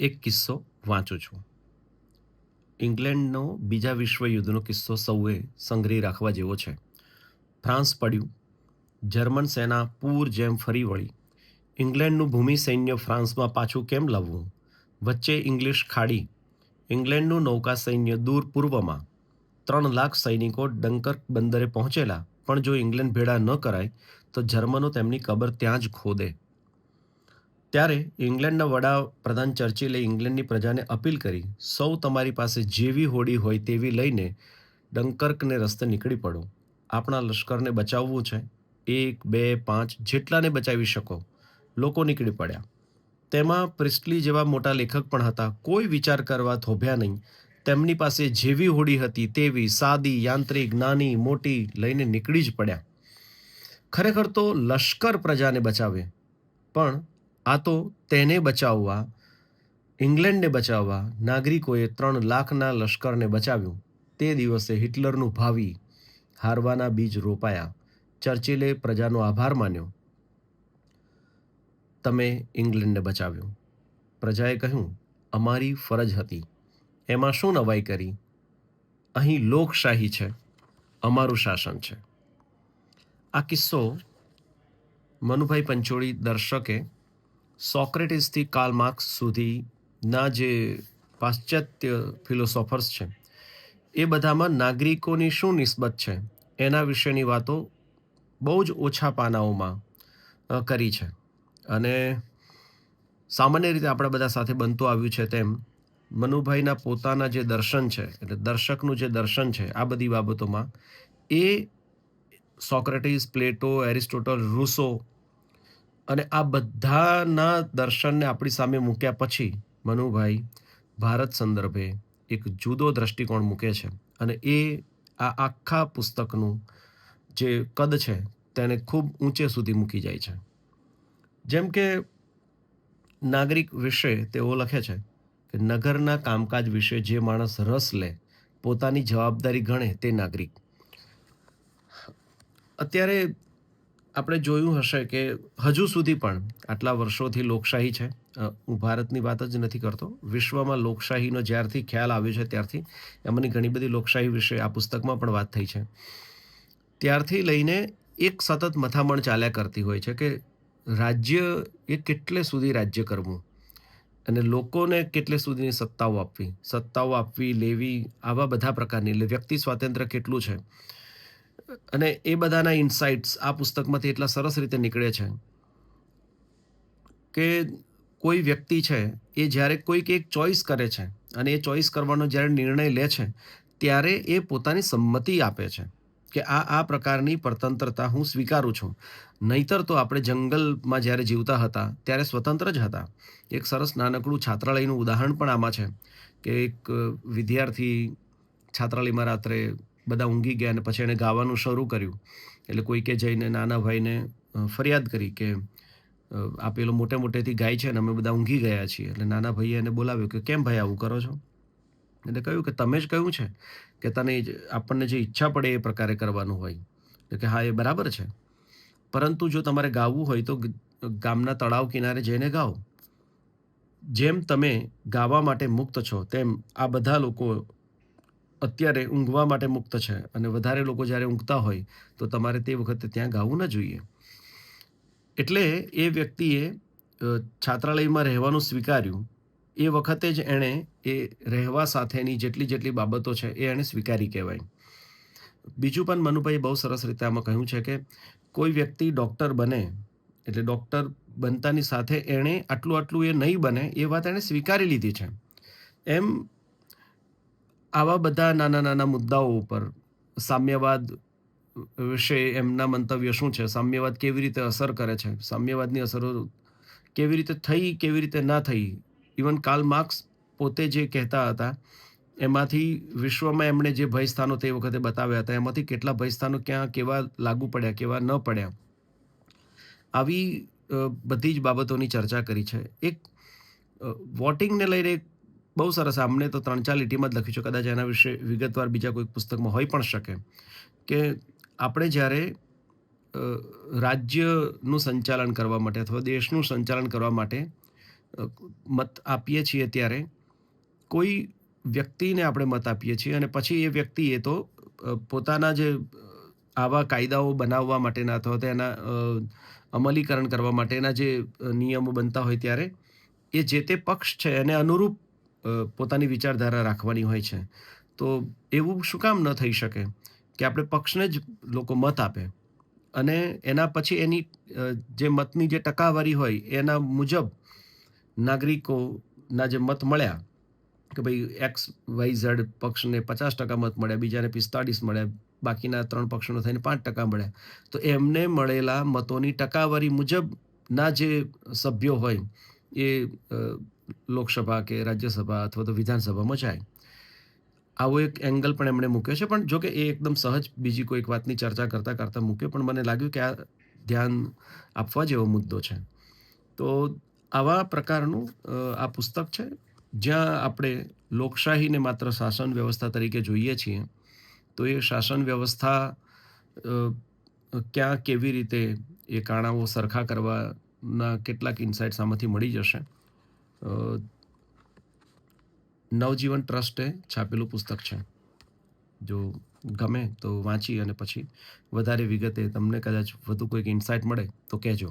એક કિસ્સો વાંચું છું. ઇંગ્લેન્ડનો બીજા વિશ્વયુદ્ધનો કિસ્સો સૌએ સંગ્રહી રાખવા જેવો છે. ફ્રાન્સ પડ્યું. જર્મન સેના પૂર જેમ ફરી વળી. ઇંગ્લેન્ડનું ભૂમિ સૈન્ય ફ્રાન્સમાં પાછું કેમ લાવવું? વચ્ચે ઇંગ્લિશ ખાડી. ઇંગ્લેન્ડનું નૌકા સૈન્ય દૂર પૂર્વમાં. ત્રણ લાખ સૈનિકો ડંકર્ક બંદરે પહોંચેલા. પણ જો ઇંગ્લેન્ડ ભેળા ન કરાય, તો જર્મનો તેમની કબર ત્યાં જ ખોદે. ત્યારે ઇંગ્લેન્ડના વડાપ્રધાન ચર્ચિલે ઇંગ્લેન્ડની પ્રજાને અપીલ કરી, સૌ તમારી પાસે જેવી હોડી હોય તેવી લઈને ડંકર્કને રસ્તે નીકળી પડો. આપણા લશ્કરને બચાવવું છે. એક, બે, પાંચ, જેટલાને બચાવી શકો. લોકો નીકળી પડ્યા. તેમાં પ્રિસ્ટલી જેવા મોટા લેખક પણ હતા. કોઈ વિચાર કરવા થોભ્યા નહીં. તેમની પાસે જેવી હોડી હતી તેવી સાદી, યાંત્રિક, નાની, મોટી લઈને નીકળી જ પડ્યા. ખરેખર તો લશ્કર પ્રજાને બચાવે. પણ આ તો તેને બચાવવા, ઇંગ્લેન્ડને બચાવવા નાગરિકોએ ત્રણ લાખના લશ્કરને બચાવ્યું. તે દિવસે હિટલરનું ભાવિ હારવાના બીજ રોપાયા. ચર્ચિલે પ્રજાનો આભાર માન્યો. તમે ઇંગ્લેન્ડને બચાવ્યું. પ્રજાએ કહ્યું, અમારી ફરજ હતી. એમાં શું નવાઈ કરી? અહીં લોકશાહી છે. અમારું શાસન છે. આ કિસ્સો મનુભાઈ પંચોળી દર્શકે સોક્રેટિસથી કાર્લ માર્ક્સ સુધીના જે પાશ્ચાત્ય ફિલોસોફર્સ છે, એ બધામાં નાગરિકોની શું નિસ્બત છે, એના વિશેની વાતો બહુ જ ઓછા પાનાઓમાં કરી છે. અને સામાન્ય રીતે આપણા બધા સાથે બનતું આવ્યું છે તેમ, મનુભાઈના પોતાના જે દર્શન છે, એટલે દર્શકનું જે દર્શન છે, આ બધી બાબતોમાં એ સોક્રેટિસ, પ્લેટો, એરિસ્ટોટલ, રૂસો અને આ બધાના દર્શનને આપણી સામે મૂક્યા પછી મનુભાઈ ભારત સંદર્ભે એક જુદો દ્રષ્ટિકોણ મૂકે છે. અને એ આ આખા પુસ્તકનું જે કદ છે તેને ખૂબ ઊંચે સુધી મૂકી જાય છે. જેમ કે નાગરિક વિશે તેઓ લખે છે કે નગરના કામકાજ વિશે જે માણસ રસ લે, પોતાની જવાબદારી ગણે તે નાગરિક. અત્યારે આપણે જોયું હશે કે હજુ સુધી પણ આટલા વર્ષોથી લોકશાહી છે. હું ભારતની વાત જ નથી કરતો. વિશ્વમાં લોકશાહીનો જ્યારથી ખ્યાલ આવ્યો છે ત્યારથી એમાંની ઘણી બધી લોકશાહી વિશે આ પુસ્તકમાં પણ વાત થઈ છે. ત્યારથી લઈને એક સતત મથામણ ચાલ્યા કરતી હોય છે કે રાજ્ય એ કેટલે સુધી રાજ્ય કરવું અને લોકોને કેટલે સુધીની સત્તાઓ આપવી સત્તાઓ આપવી, લેવી આવા બધા પ્રકારની, એટલે વ્યક્તિ સ્વાતંત્ર્ય કેટલું છે. અને એ બધાના ઇન્સાઇટ્સ આ પુસ્તકમાંથી એટલા સરસ રીતે નીકળે છે કે કોઈ વ્યક્તિ છે, એ જ્યારે કોઈક એક ચોઈસ કરે છે અને એ ચોઈસ કરવાનો જ્યારે નિર્ણય લે છે, ત્યારે એ પોતાની સંમતિ આપે છે કે આ આ પ્રકારની પરતંત્રતા હું સ્વીકારું છું. નહીતર તો આપણે જંગલમાં જ્યારે જીવતા હતા, ત્યારે સ્વતંત્ર જ હતા. એક સરસ નાનકડું છાત્રાલયનું ઉદાહરણ પણ આમાં છે કે એક વિદ્યાર્થી છાત્રાલયમાં રાત્રે બધા ઊંઘી ગયા અને પછી એણે ગાવાનું શરૂ કર્યું. એટલે કોઈકે જઈને, નાના ભાઈને ફરિયાદ કરી કે આ પેલો મોટે મોટેથી ગાય છે ને અમે બધા ઊંઘી ગયા છીએ. એટલે નાના ભાઈએ એને બોલાવ્યો કે, કેમ ભાઈ આવું કરો છો? એટલે કહ્યું કે, તમે જ કહ્યું છે કે તને આપણને જે ઈચ્છા પડે એ પ્રકારે કરવાનું હોય. એટલે કે, હા, એ બરાબર છે. પરંતુ જો તમારે ગાવું હોય તો ગામના તળાવ કિનારે જઈને ગાઓ. જેમ તમે ગાવા માટે મુક્ત છો, તેમ આ બધા લોકો અત્યારે ઊંઘવા માટે મુક્ત છે અને વધારે લોકો જ્યારે ઊંઘતા હોય તો તમારે તે વખતે ત્યાં ગાવું ન જોઈએ. એટલે એ વ્યક્તિએ છાત્રાલયમાં રહેવાનું સ્વીકાર્યું. એ વખતે જ એણે એ રહેવા સાથેની જેટલી જેટલી બાબતો છે એ એણે સ્વીકારી કહેવાય. બીજું પણ મનુભાઈ બહુ સરસ રીતે આમાં કહ્યું છે કે કોઈ વ્યક્તિ ડૉક્ટર બને, એટલે ડૉક્ટર બનતાની સાથે એણે આટલું આટલું એ નહીં બને એ વાત એણે સ્વીકારી લીધી છે. એમ આવા બધા નાના નાના મુદ્દાઓ ઉપર સામ્યવાદ વિશે એમના મંતવ્ય શું છે? સામ્યવાદ કેવી રીતે અસર કરે છે? સામ્યવાદની અસરો કેવી રીતે થઈ, કેવી રીતે ના થઈ? ઇવન કાર્લ માર્ક્સ પોતે જે કહેતા હતા, એમાંથી વિશ્વમાં એમણે જે ભયસ્થાનો તે વખતે બતાવ્યા હતા, એમાંથી કેટલા ભયસ્થાનો ક્યાં, કેવા લાગુ પડ્યા, કેવા ન પડ્યા? આવી બધી જ બાબતોની ચર્ચા કરી છે. એક વોટિંગને લઈને એક બહુ સરસ. આમને તો ત્રણ ચાર લીટીમાં જ લખ્યું છે. કદાચ એના વિશે વિગતવાર બીજા કોઈ પુસ્તકમાં હોઈ પણ શકે. કે આપણે જ્યારે રાજ્યનું સંચાલન કરવા માટે અથવા દેશનું સંચાલન કરવા માટે મત આપીએ છીએ ત્યારે કોઈ વ્યક્તિને આપણે મત આપીએ છીએ અને પછી એ વ્યક્તિ એ તો પોતાના જે આવા કાયદાઓ બનાવવા માટેના અથવા તો એના અમલીકરણ કરવા માટેના જે નિયમો બનતા હોય ત્યારે એ જે તે પક્ષ છે એને અનુરૂપ પોતાની વિચારધારા રાખવાની હોય છે. તો એવું શું કામ ન થઈ શકે કે આપણે પક્ષને જ લોકો મત આપે? અને એના પછી એની જે મતની જે ટકાવારી હોય, એના મુજબ નાગરિકોના જે મત મળ્યા કે ભાઈ એક્સ વાય ઝેડ પક્ષને પચાસ ટકા મત મળ્યા, બીજાને પિસ્તાળીસ મળ્યા, બાકીના ત્રણ પક્ષોને થઈને પાંચ ટકા મળ્યા, તો એમને મળેલા મતોની ટકાવારી મુજબના જે સભ્યો હોય એ લોકસભા કે રાજ્યસભા અથવા તો વિધાનસભામાં જાય. આવો એક એંગલ પણ એમણે મૂક્યો છે. પણ જો કે એ એકદમ સહજ બીજી કોઈક વાતની ચર્ચા કરતાં કરતાં મૂક્યો. પણ મને લાગ્યું કે આ ધ્યાન આપવા જેવો મુદ્દો છે. તો આવા પ્રકારનું આ પુસ્તક છે. જ્યાં આપણે લોકશાહીને માત્ર શાસન વ્યવસ્થા તરીકે જોઈએ છીએ, તો એ શાસન વ્યવસ્થા ક્યાં કેવી રીતે એ કાણાઓ સરખા કરવાના કેટલાક ઇન્સાઇટ્સ આમાંથી મળી જશે. નવજીવન ટ્રસ્ટે છાપેલું પુસ્તક છે. જો ગમે તો વાંચી અને પછી વધારે વિગતે તમને કદાચ વધુ કોઈક ઇન્સાઇટ મળે તો કહેજો.